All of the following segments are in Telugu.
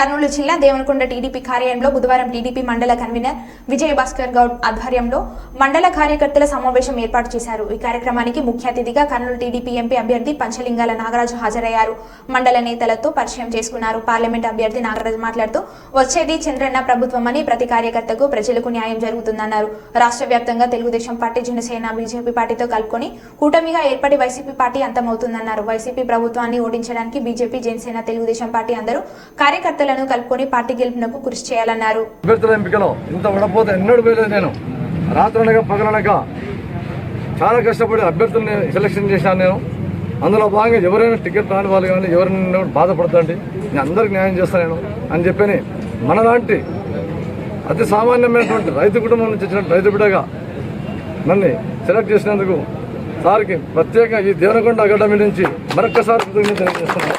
కర్నూలు జిల్లా దేవనకొండ టీడీపీ కార్యాలయంలో బుధవారం టీడీపీ మండల కన్వీనర్ విజయ భాస్కర్ గౌడ్ ఆధ్వర్యంలో మండల కార్యకర్తల సమావేశం ఏర్పాటు చేశారు. ఈ కార్యక్రమానికి ముఖ్య అతిథిగా కర్నూలు టీడీపీ ఎంపీ అభ్యర్థి పంచలింగాల నాగరాజు హాజరయ్యారు. మండల నేతలతో పరిచయం చేసుకున్నారు. పార్లమెంట్ అభ్యర్థి నాగరాజు మాట్లాడుతూ వచ్చేది చంద్రన్న ప్రభుత్వమని ప్రతి కార్యకర్తకు ప్రజలకు న్యాయం జరుగుతుందన్నారు. రాష్ట్ర వ్యాప్తంగా తెలుగుదేశం పార్టీ జనసేన బీజేపీ పార్టీతో కలుపుకొని కూటమిగా ఏర్పడి వైసీపీ పార్టీ అంతమవుతుందన్నారు. వైసీపీ ప్రభుత్వాన్ని ఓడించడానికి బీజేపీ జనసేన తెలుగుదేశం పార్టీ అందరూ కార్యకర్తలను కలుపుకొని పార్టీ గెలుపునకు కృషి చేయాలన్నారు. అభ్యర్థుల ఎంపికలో ఇంత ఉండకపోతే ఎన్నడూ వేయలేదు నేను. రాత్రనగా పగలనగా చాలా కష్టపడి అభ్యర్థుల్ని సెలెక్షన్ చేశాను నేను. అందులో భాగంగా ఎవరైనా టికెట్ రాని వాళ్ళు కానీ ఎవరైనా బాధపడతాండి నేను అందరికి న్యాయం చేస్తాను నేను అని చెప్పని మనలాంటి అతి సామాన్యమైనటువంటి రైతు కుటుంబం నుంచి వచ్చిన రైతు బిడ్డగా నన్ను సెలెక్ట్ చేసినందుకు సార్కి ప్రత్యేకంగా ఈ దేవనకొండ అకాడమీ నుంచి మరొక్కసారి కృతజ్ఞతలు తెలియజేస్తున్నాను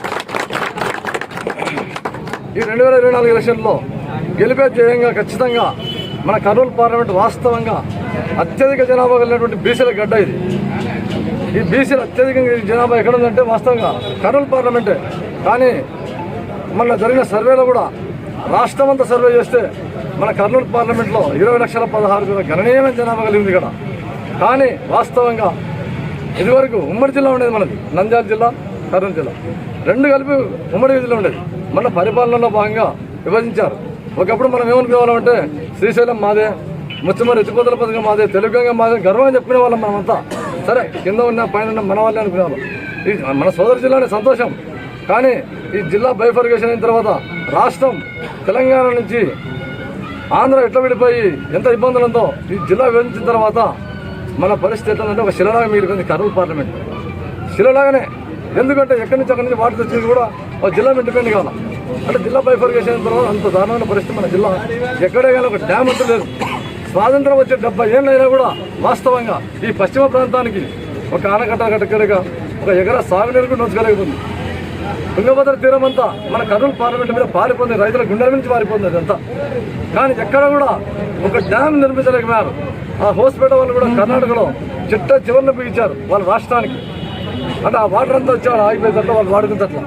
ఈ రెండు వేల ఇరవై నాలుగు ఎలక్షన్లో గెలిపే ధ్యేయంగా ఖచ్చితంగా మన కర్నూలు పార్లమెంట్ వాస్తవంగా అత్యధిక జనాభా కలిగినటువంటి బీసీల గడ్డ ఇది. ఈ బీసీలు అత్యధికంగా జనాభా ఎక్కడ ఉందంటే వాస్తవంగా కర్నూలు పార్లమెంటే. కానీ మొన్న జరిగిన సర్వేలో కూడా రాష్ట్రం అంతా సర్వే చేస్తే మన కర్నూలు పార్లమెంట్లో ఇరవై లక్షల పదహారు వేల గణనీయమైన జనాభా కలిగింది ఇక్కడ. కానీ వాస్తవంగా ఇదివరకు ఉమ్మడి జిల్లా ఉండేది మనది. నంద్యాల జిల్లా కర్నూలు జిల్లా. రెండు కలిపి ఉమ్మడి జిల్లా ఉండేది. మన పరిపాలనలో భాగంగా విభజించారు. ఒకప్పుడు మనం ఏమనుకోవాలంటే శ్రీశైలం మాదే ముచ్చమరి ఎత్తిపోతల పథకం మాదే తెలుగుగా మాదే గర్వంగా చెప్పుకునే వాళ్ళం మనమంతా. సరే కింద ఉన్న పైన ఉన్న మన వాళ్ళే అనుకునేవాళ్ళం. ఈ మన సోదర జిల్లానే సంతోషం. కానీ ఈ జిల్లా బైఫర్గేషన్ అయిన తర్వాత రాష్ట్రం తెలంగాణ నుంచి ఆంధ్ర ఎట్లా విడిపోయి ఎంత ఇబ్బందులు ఉందో ఈ జిల్లా విభజించిన తర్వాత మన పరిస్థితి ఎట్లా ఒక శిలలాగా మిగిలిపోయింది కర్నూలు పార్లమెంట్. శిలలాగానే. ఎందుకంటే ఎక్కడి నుంచి అక్కడి నుంచి వాటర్ తెచ్చింది కూడా ఒక జిల్లా ఇండిపెండెంట్ కావాలి అంటే జిల్లా బైఫర్గేషన్ తర్వాత అంత దారుణమైన పరిస్థితి మన జిల్లా. ఎక్కడే కానీ ఒక డ్యామ్ అంటూ లేదు. స్వాతంత్రం వచ్చే డెబ్బై ఏళ్ళైనా కూడా వాస్తవంగా ఈ పశ్చిమ ప్రాంతానికి ఒక ఆనకట్ట కట్టకడగా ఒక ఎకరా సాగునీరుకు కూడా నోచుకోలేకపోతుంది. తుంగభద్ర తీరం అంతా మన కర్నూలు పార్లమెంట్ మీద పారిపోయింది రైతుల గుండెల నుంచి పారిపోయింది అదంతా. కానీ ఎక్కడ కూడా ఒక డ్యామ్ నిర్మించలేకపోయారు. ఆ హోస్పేట వాళ్ళు కూడా కర్ణాటకలో చిట్ట చివరిని బిగించారు వాళ్ళ రాష్ట్రానికి. అంటే ఆ వాటర్ అంతా వచ్చారు ఆగిపోయేటట్టు వాళ్ళు వాడుకునేటట్ల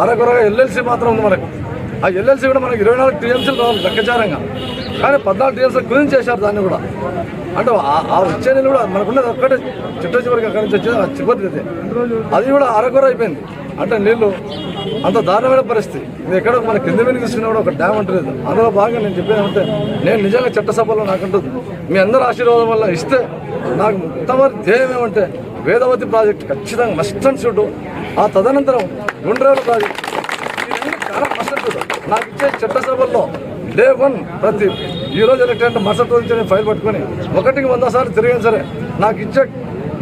అరకొరగా ఎల్ఎల్సి మాత్రం ఉంది మనకు. ఆ ఎల్ఎల్సి కూడా మనకి ఇరవై నాలుగు టీఎంసీలు రావాలి లెక్కచారంగా. కానీ పద్నాలుగు టీఎంసీలు గురించి చేశారు దాన్ని కూడా. అంటే ఆ- వచ్చే నెల కూడా మనకున్నది ఒక్కటే చిట్ట చివరికి అక్కడి నుంచి వచ్చేది అది. అది కూడా అరకొర అయిపోయింది. అంటే నీళ్ళు అంత దారుణమైన పరిస్థితి. ఇది ఎక్కడ మన కింద మీద తీసుకున్నా కూడా ఒక డ్యామ్ అంటలేదు. అందులో బాగా నేను చెప్పేది అంటే నేను నిజంగా చట్టసభలో నాకు ఉంటుంది మీ అందరి ఆశీర్వాదం వల్ల ఇస్తే నాకు మొత్తం ధ్యేయం ఏమంటే వేదవతి ప్రాజెక్ట్ ఖచ్చితంగా మస్ట్ అండ్ షుడ్ ఆ తదనంతరం గుండ్రేల ప్రాజెక్ట్. చాలా మస్ట్ అండ్ షుడ్ నాకు ఇచ్చే చట్టసభల్లో డే వన్ ప్రతి ఈరోజు రోజు ఎలక్ట్ అంటే మరుసటి రోజు నుంచి ఫైల్ పట్టుకొని ఒకటికి వంద సార్లు తిరిగిన సరే నాకు ఇచ్చే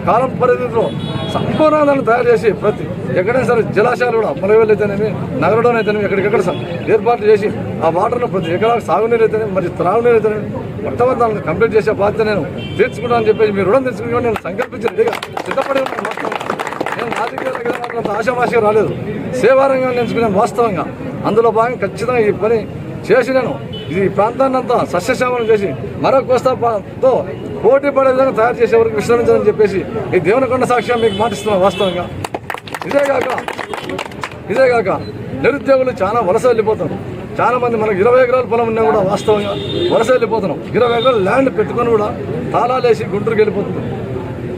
కాలం పరిధిలో సంపూర్ణాలను తయారు చేసి ప్రతి ఎక్కడైనా సరే జలాశయాలు కూడా పొలవేలు అయితేనేమి నగరంలో అయితేనేమి ఎక్కడికెక్కడ ఏర్పాట్లు చేసి ఆ వాటర్ను ప్రతి ఎకరాలకు సాగునీరు అయితేనేమి మరి త్రాగునీరు అయితేనేమి మొట్టమొదటి దాన్ని కంప్లీట్ చేసే బాధ్యత నేను తీర్చుకుంటానని చెప్పేసి మీ రుణం తీసుకుని నేను సంకల్పించి సిద్ధపడి ఉన్నాను నేను రాజకీయాలకు అంత ఆశామాషగా రాలేదు. సేవారంగా ఎంచుకున్నాను వాస్తవంగా అందులో భాగంగా ఖచ్చితంగా ఈ పని చేసి నేను ఈ ప్రాంతాన్ని అంతా సస్యశ్యామలం చేసి మరో కోస్తాతో పోటీ పడే విధంగా తయారు చేసే వరకు విశ్రమించాలని చెప్పేసి ఈ దేవనకొండ సాక్ష్యం మీకు మాటిస్తున్నాం వాస్తవంగా. ఇదే కాక ఇదే కాక నిరుద్యోగులు చాలా వలస వెళ్ళిపోతారు చాలా మంది మనకు ఇరవై ఎకరాల పొలం ఉన్నా కూడా వాస్తవంగా వలస వెళ్ళిపోతున్నాం ఇరవై ఎకరాల ల్యాండ్ పెట్టుకొని కూడా తాళాలేసి గుంటూరుకి వెళ్ళిపోతున్నాం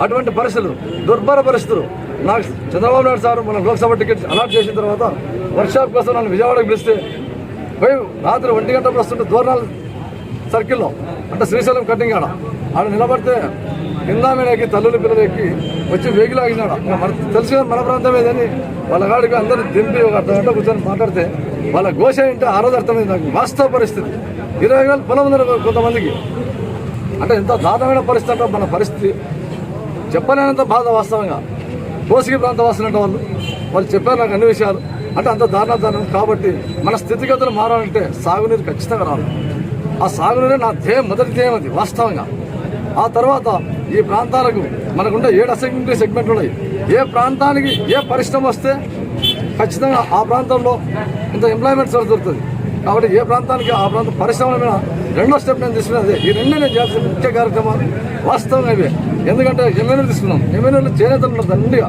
అటువంటి పరిస్థితులు దుర్భర పరిస్థితులు నాకు చంద్రబాబు నాయుడు సార్ మన లోక్సభ టికెట్ అలాట్ చేసిన తర్వాత వర్క్షాప్ కోసం నన్ను విజయవాడకు పిలిస్తే పోయి రాత్రి ఒంటి గంట వస్తుంటే దూరణాలు సర్కిల్లో అంటే శ్రీశైలం కటింగ్ ఆడ ఆడ నిలబడితే కింద మీద ఎక్కి తల్లుల పిల్లలు ఎక్కి వచ్చి వెహికల్ ఆగినాడు. ఇంకా మన తెలిసిన మన ప్రాంతం ఏదని వాళ్ళ గాడికి అందరూ దింపి ఒక అర్ధ గంట కూర్చొని మాట్లాడితే వాళ్ళ ఘోష ఏంటో ఆ రోజు అర్థమైంది నాకు. వాస్తవ పరిస్థితి. ఇరవై వేల పొలం ఉన్నారు కొంతమందికి. అంటే ఎంత దారుణమైన పరిస్థితి అంటే మన పరిస్థితి. చెప్పలేనంత బాధ వాస్తవంగా. కోసిగి ప్రాంత వాసులు అంటే వాళ్ళు. వాళ్ళు చెప్పారు నాకు అన్ని విషయాలు. అంటే అంత దారుణ దారుణం కాబట్టి మన స్థితిగతులు మారాలంటే సాగునీరు ఖచ్చితంగా రావాలి. ఆ సాగునీరే నా ధ్యేయం మొదటి ధ్యేయం అది వాస్తవంగా. ఆ తర్వాత ఈ ప్రాంతాలకు మనకుండే ఏడు అసెంబ్లీ సెగ్మెంట్లు ఉన్నాయి. ఏ ప్రాంతానికి ఏ పరిశ్రమ వస్తే ఖచ్చితంగా ఆ ప్రాంతంలో ఇంత ఎంప్లాయ్మెంట్ సోర్స్ దొరుకుతుంది. కాబట్టి ఏ ప్రాంతానికి ఆ ప్రాంత పరిశ్రమల మీద రెండో స్టెప్ నేను తీసుకున్నది ఈ రెండే నేను చేయాల్సిన ముఖ్య కార్యక్రమాలు వాస్తవంగా ఇవే. ఎందుకంటే ఎమ్మెల్యేలు తీసుకున్నాం. ఎమ్మెల్యేలు చేనేతలు ఉన్నారు దండిగా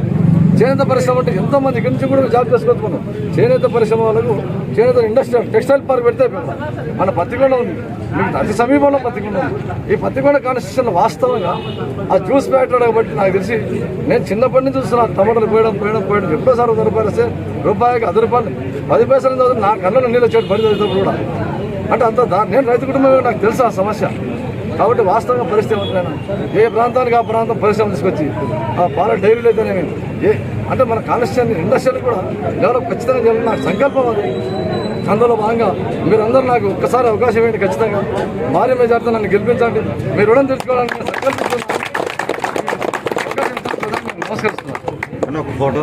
చేనేత పరిశ్రమ అంటే ఎంతోమంది ఇక్కడి నుంచి కూడా జాబ్ చేసుకొచ్చుకున్నాం చేనేత పరిశ్రమ వాళ్ళకు చేనేత ఇండస్ట్రియల్ టెక్స్టైల్ పార్క్ పెడితే మన పత్తికొండ ఉంది. మీకు అతి సమీపంలో పత్తికొండ ఉంది. ఈ పత్తికొండ కాన్స్టిట్యూషన్ వాస్తవంగా ఆ జ్యూస్ ఫ్యాక్టరీ బట్టి నాకు తెలిసి నేను చిన్నప్పటి నుంచి చూస్తున్నాను టమాటాలు పోయడం పోయడం పోయడం. ఎప్పుడోసారి వంద రూపాయలు వస్తే రూపాయికి అది రూపాయలు. పది పైసలు చదువు నా కళ్ళలో నీళ్ళు వచ్చేది పని చదువుతాడు కూడా. అంటే అంత దా- నేను రైతు కుటుంబం నాకు తెలుసు ఆ సమస్య. కాబట్టి వాస్తవంగా పరిస్థితి ఉంటున్నాను ఏ ప్రాంతానికి ఆ ప్రాంతం పరిశ్రమ తీసుకొచ్చి ఆ పాల డైరీలు అయితేనేమి? ఏ? అంటే మన కాలుష్యాన్ని ఇండస్ట్రీలు కూడా డెవలప్ ఖచ్చితంగా చేయాలని నాకు సంకల్పం అది. అందులో భాగంగా మీరందరూ నాకు ఒక్కసారి అవకాశం ఏంటి ఖచ్చితంగా. భారీ మెజార్టీతో నన్ను గెలిపించండి. మీరు రుణం తెచ్చుకోవడానికి సంకల్పిస్తున్నాను నమస్కరిస్తున్నాను. ఒక ఫోటో